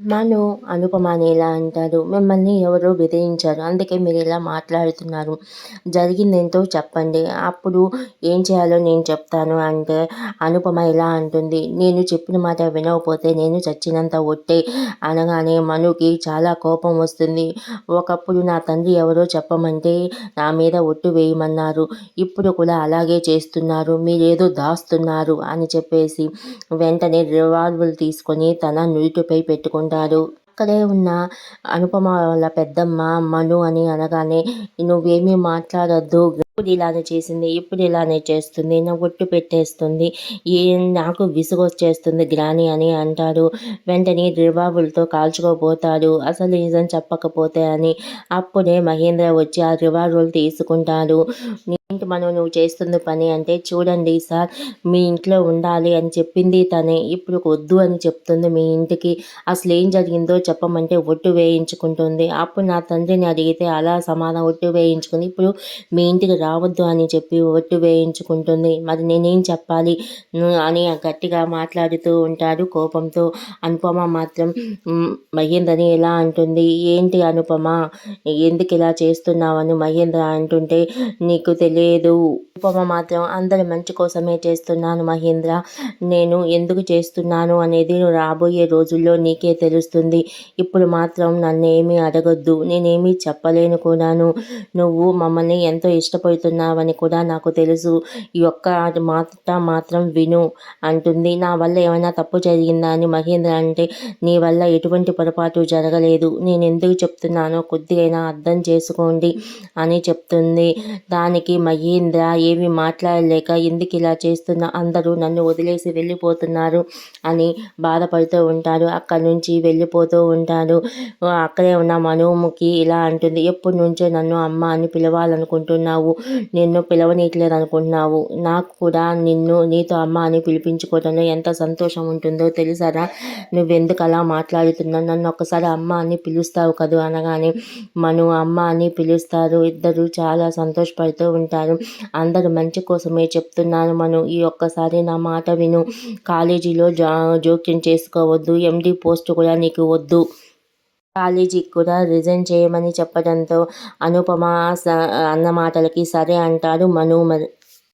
మను అనుపమ అని ఇలా అంటారు మిమ్మల్ని ఎవరో బెదిరించారు. అందుకే మీరు ఇలా మాట్లాడుతున్నారు. జరిగిందేంటో చెప్పండి. అప్పుడు ఏం చేయాలో నేను చెప్తాను అంటే అనుపమ ఇలా అంటుంది. నేను చెప్పిన మాట వినకపోతే నేను చచ్చినంత ఒట్టే అనగానే మనుకి చాలా కోపం వస్తుంది. ఒకప్పుడు నా తండ్రి ఎవరో చెప్పమంటే నా మీద ఒట్టు వేయమన్నారు. ఇప్పుడు కూడా అలాగే చేస్తున్నారు. మీరేదో దాస్తున్నారు అని చెప్పేసి వెంటనే రివాల్వర్ తీసుకొని తన నుదుటిపై ఉంటారు. అక్కడే ఉన్న అనుపమ వాళ్ళ పెద్దమ్మ మను అని అనగానే నువ్వేమీ మాట్లాడొద్దు. ఇప్పుడు ఇలానే చేసింది ఇప్పుడు ఇలానే చేస్తుంది నా ఒట్టు పెట్టేస్తుంది ఏ నాకు విసుగొచ్చేస్తుంది గ్రాని అని అంటారు. వెంటనే రివాబులతో కాల్చుకోపోతారు అసలు నిజం చెప్పకపోతే అని అప్పుడే మహేంద్ర వచ్చి ఆ రివాబులు తీసుకుంటారు. ఏంటి మనం నువ్వు చేస్తున్న పని అంటే చూడండి సార్ మీ ఇంట్లో ఉండాలి అని చెప్పింది తనే. ఇప్పుడు వద్దు అని చెప్తుంది మీ ఇంటికి. అసలు ఏం జరిగిందో చెప్పమంటే ఒట్టు వేయించుకుంటుంది. అప్పుడు నా తండ్రిని అడిగితే అలా సమాధానం ఒట్టు వేయించుకుని ఇప్పుడు మీ ఇంటికి రావద్దు అని చెప్పి ఒట్టు వేయించుకుంటుంది. మరి నేనేం చెప్పాలి? అని గట్టిగా మాట్లాడుతూ ఉంటాడు కోపంతో. అనుపమ మాత్రం "మ్, మహేంద్రని ఎలా అంటుంది? ఏంటి అనుపమ? ఎందుకు ఇలా చేస్తున్నావని మహేంద్ర అంటుంటే నీకు లేదు. ఉపమ మాత్రం అందరి మంచి కోసమే చేస్తున్నాను మహేంద్ర. నేను ఎందుకు చేస్తున్నాను అనేది రాబోయే రోజుల్లో నీకే తెలుస్తుంది. ఇప్పుడు మాత్రం నన్ను ఏమీ అడగొద్దు. నేనేమీ చెప్పలేను కూడాను. నువ్వు మమ్మల్ని ఎంతో ఇష్టపడుతున్నావని కూడా నాకు తెలుసు. ఈ ఒక్క మాట మాత్రం విను అంటుంది. నా వల్ల ఏమైనా తప్పు జరిగిందా అని మహేంద్ర అంటే నీ వల్ల ఎటువంటి పొరపాటు జరగలేదు. నేను ఎందుకు చెప్తున్నానో కొద్దిగైనా అర్థం చేసుకోండి అని చెప్తుంది. దానికి మహేంద్ర ఏమీ మాట్లాడలేక ఎందుకు ఇలా చేస్తున్నా? అందరూ నన్ను వదిలేసి వెళ్ళిపోతున్నారు అని బాధపడుతూ ఉంటారు. అక్కడి నుంచి వెళ్ళిపోతూ ఉంటారు. అక్కడే ఉన్న మనోముఖి ఇలా అంటుంది. ఎప్పటి నుంచో నన్ను అమ్మ అని పిలవాలనుకుంటున్నావు. నిన్ను పిలవనీయట్లేదు అనుకుంటున్నావు నాకు కూడా నిన్ను నీతో అమ్మ అని పిలిపించుకోవడంలో ఎంత సంతోషం ఉంటుందో తెలుసారా? నువ్వెందుకు అలా మాట్లాడుతున్నావు? నన్ను ఒక్కసారి అమ్మ అని పిలుస్తావు కదా? అనగానే మను అమ్మ అని పిలుస్తారు. ఇద్దరు చాలా సంతోషపడుతూ ఉంటారు. అందరు మంచి కోసమే చెప్తున్నాను మనం. ఈ ఒక్కసారి నా మాట విను. కాలేజీలో జా జోక్యం చేసుకోవద్దు. ఎండి పోస్ట్ కూడా నీకు వద్దు. కాలేజీకి కూడా రిజైన్ చేయమని చెప్పడంతో అనుపమ అన్న మాటలకి సరే అంటారు మను